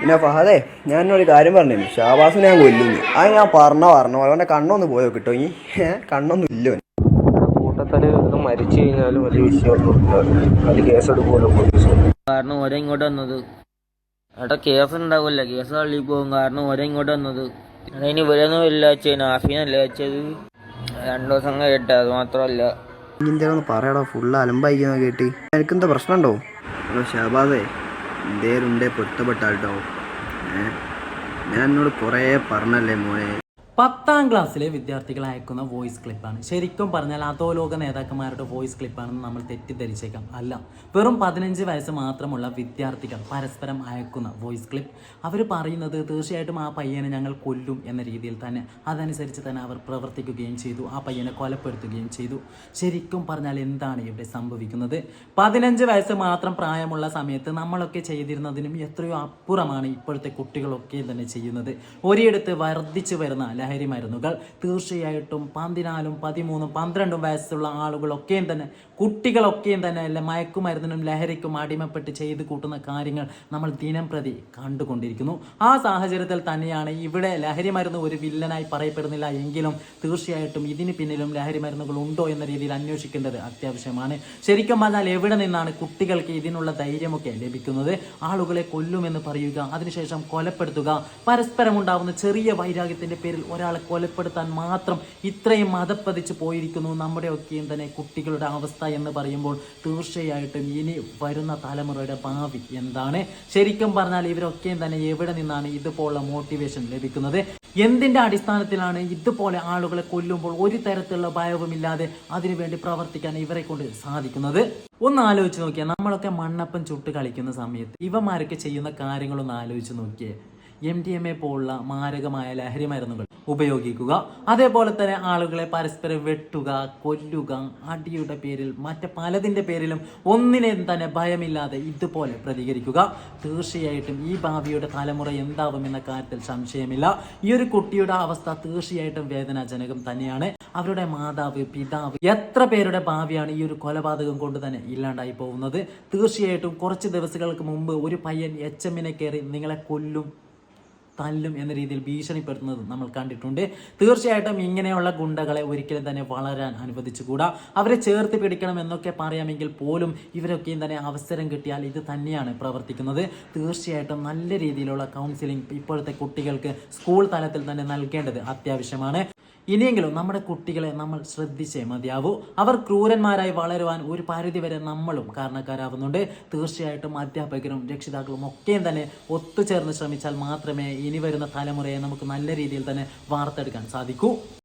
പിന്നെ ഫഹദേ ഞാനൊരു ഒരു കാര്യം പറഞ്ഞു ഷാബാസിനെ ഞാൻ കൊല്ലുന്നു. അത് ഞാൻ പറഞ്ഞ പറഞ്ഞ പോലെ. അവന്റെ കണ്ണൊന്ന് പോയോ കിട്ടോ ഇനി കണ്ണൊന്നും ഇല്ല കൂട്ടത്തിൽ മരിച്ചു കഴിഞ്ഞാലും വലിയ വിഷയമൊന്നും പോലീസ്. കാരണം ഒരേ ഇങ്ങോട്ട് വന്നത്. അവിടെ കേസ് ഉണ്ടാവില്ല കേസ് തള്ളി പോകും. കാരണം ഓരോ ഇങ്ങോട്ട് വന്നത്. അതിന് ഇവരൊന്നും ഇല്ല വെച്ചത്. നാഫീനല്ല വെച്ചത്. രണ്ടു ദിവസം കേട്ട അത് മാത്രമല്ല. ഇനി എന്തെങ്കിലും പറയടാ. ഫുള്ള് അലമ്പായിക്കുന്ന കേട്ടി. എനിക്കെന്താ പ്രശ്നമുണ്ടോ ഷാബാദേ ഷാബാസേ എന്തേലും ഉണ്ടേ പൊരുത്തപ്പെട്ടാട്ടോ ഞാൻ എന്നോട് കുറേ പറഞ്ഞല്ലേ മോനെ. പത്താം ക്ലാസ്സിലെ വിദ്യാർത്ഥികൾ അയക്കുന്ന വോയിസ് ക്ലിപ്പാണ്. ശരിക്കും പറഞ്ഞാൽ അതോ ലോക നേതാക്കന്മാരുടെ വോയിസ് ക്ലിപ്പാണെന്ന് നമ്മൾ തെറ്റിദ്ധരിച്ചേക്കാം. അല്ല വെറും പതിനഞ്ച് വയസ്സ് മാത്രമുള്ള വിദ്യാർത്ഥികൾ പരസ്പരം അയക്കുന്ന വോയിസ് ക്ലിപ്പ്. അവർ പറയുന്നത് തീർച്ചയായിട്ടും ആ പയ്യനെ ഞങ്ങൾ കൊല്ലും എന്ന രീതിയിൽ തന്നെ. അതനുസരിച്ച് തന്നെ അവർ പ്രവർത്തിക്കുകയും ചെയ്തു. ആ പയ്യനെ കൊലപ്പെടുത്തുകയും ചെയ്തു. ശരിക്കും പറഞ്ഞാൽ എന്താണ് ഇവിടെ സംഭവിക്കുന്നത്? പതിനഞ്ച് വയസ്സ് മാത്രം പ്രായമുള്ള സമയത്ത് നമ്മളൊക്കെ ചെയ്തിരുന്നതിനും എത്രയോ അപ്പുറമാണ് ഇപ്പോഴത്തെ കുട്ടികളൊക്കെ തന്നെ ചെയ്യുന്നത്. ഒരിടത്ത് വർദ്ധിച്ചു വരുന്ന ലഹരി മരുന്നുകൾ തീർച്ചയായിട്ടും പതിനാലും പതിമൂന്നും പന്ത്രണ്ടും വയസ്സുള്ള ആളുകളൊക്കെയും തന്നെ കുട്ടികളൊക്കെയും തന്നെ അല്ല മയക്കുമരുന്നിനും ലഹരിക്കും അടിമപ്പെട്ട് ചെയ്ത് കൂട്ടുന്ന കാര്യങ്ങൾ നമ്മൾ ദിനം പ്രതി കണ്ടുകൊണ്ടിരിക്കുന്നു. ആ സാഹചര്യത്തിൽ തന്നെയാണ് ഇവിടെ ലഹരി മരുന്ന് ഒരു വില്ലനായി പറയപ്പെടുന്നില്ല എങ്കിലും തീർച്ചയായിട്ടും ഇതിന് പിന്നിലും ലഹരി മരുന്നുകൾ ഉണ്ടോ എന്ന രീതിയിൽ അന്വേഷിക്കേണ്ടത് അത്യാവശ്യമാണ്. ശരിക്കും പറഞ്ഞാൽ എവിടെ നിന്നാണ് കുട്ടികൾക്ക് ഇതിനുള്ള ധൈര്യമൊക്കെ ലഭിക്കുന്നത്? ആളുകളെ കൊല്ലുമെന്ന് പറയുക അതിനുശേഷം കൊലപ്പെടുത്തുക പരസ്പരം ഉണ്ടാവുന്ന ചെറിയ വൈരാഗ്യത്തിന്റെ പേരിൽ ഒരാളെ കൊലപ്പെടുത്താൻ മാത്രം ഇത്രയും മതപ്പതിച്ച് പോയിരിക്കുന്നു. നമ്മുടെ നമ്മുടെയൊക്കെയും തന്നെ കുട്ടികളുടെ അവസ്ഥ എന്ന് പറയുമ്പോൾ തീർച്ചയായിട്ടും ഇനി വരുന്ന തലമുറയുടെ ഭാവി എന്താണ്? ശരിക്കും പറഞ്ഞാൽ ഇവരൊക്കെയും തന്നെ എവിടെ നിന്നാണ് ഇതുപോലുള്ള മോട്ടിവേഷൻ ലഭിക്കുന്നത്? എന്തിന്റെ അടിസ്ഥാനത്തിലാണ് ഇതുപോലെ ആളുകളെ കൊല്ലുമ്പോൾ ഒരു തരത്തിലുള്ള ഭയവുമില്ലാതെ അതിനുവേണ്ടി പ്രവർത്തിക്കാൻ ഇവരെ കൊണ്ട് സാധിക്കുന്നത്? ഒന്ന് ആലോചിച്ച് നോക്കിയാൽ നമ്മളൊക്കെ മണ്ണപ്പം ചുട്ട് കളിക്കുന്ന സമയത്ത് ഇവമാരൊക്കെ ചെയ്യുന്ന കാര്യങ്ങളൊന്ന് ആലോചിച്ച് നോക്കിയേ. എം ഡി എം എ പോലുള്ള മാരകമായ ലഹരി മരുന്നുകൾ ഉപയോഗിക്കുക. അതേപോലെ തന്നെ ആളുകളെ പരസ്പരം വെട്ടുക കൊല്ലുക അടിയുടെ പേരിൽ മറ്റ് പലതിന്റെ പേരിലും ഒന്നിനെയും തന്നെ ഭയമില്ലാതെ ഇതുപോലെ പ്രതികരിക്കുക. തീർച്ചയായിട്ടും ഈ ഭാവിയുടെ തലമുറ എന്താവുമെന്ന കാര്യത്തിൽ സംശയമില്ല. ഈ ഒരു കുട്ടിയുടെ അവസ്ഥ തീർച്ചയായിട്ടും വേദനാജനകം തന്നെയാണ്. അവരുടെ മാതാവ് പിതാവ് എത്ര പേരുടെ ഭാവിയാണ് ഈ ഒരു കൊലപാതകം കൊണ്ട് തന്നെ ഇല്ലാണ്ടായി പോകുന്നത്? തീർച്ചയായിട്ടും കുറച്ച് ദിവസങ്ങൾക്ക് മുമ്പ് ഒരു പയ്യൻ എച്ച് എമ്മിനെ കയറി നിങ്ങളെ കൊല്ലും തല്ലും എന്ന രീതിയിൽ ഭീഷണിപ്പെടുത്തുന്നത് നമ്മൾ കണ്ടിട്ടുണ്ട്. തീർച്ചയായിട്ടും ഇങ്ങനെയുള്ള ഗുണ്ടകളെ ഒരിക്കലും തന്നെ വളരാൻ അനുവദിച്ചുകൂടാ. അവരെ ചേർത്ത് പിടിക്കണം എന്നൊക്കെ പറയാമെങ്കിൽ പോലും ഇവരൊക്കെയും തന്നെ അവസരം കിട്ടിയാൽ ഇത് തന്നെയാണ് പ്രവർത്തിക്കുന്നത്. തീർച്ചയായിട്ടും നല്ല രീതിയിലുള്ള കൗൺസിലിംഗ് ഇപ്പോഴത്തെ കുട്ടികൾക്ക് സ്കൂൾ തലത്തിൽ തന്നെ നൽകേണ്ടത് അത്യാവശ്യമാണ്. ഇനിയെങ്കിലും നമ്മുടെ കുട്ടികളെ നമ്മൾ ശ്രദ്ധിച്ചേ മതിയാവൂ. അവർ ക്രൂരന്മാരായി വളരുവാൻ ഒരു പരിധി വരെ നമ്മളും കാരണക്കാരാവുന്നുണ്ട്. തീർച്ചയായിട്ടും അധ്യാപകരും രക്ഷിതാക്കളും ഒക്കെയും തന്നെ ഒത്തുചേർന്ന് ശ്രമിച്ചാൽ മാത്രമേ ഇനി വരുന്ന തലമുറയെ നമുക്ക് നല്ല രീതിയിൽ തന്നെ വാർത്തെടുക്കാൻ സാധിക്കൂ.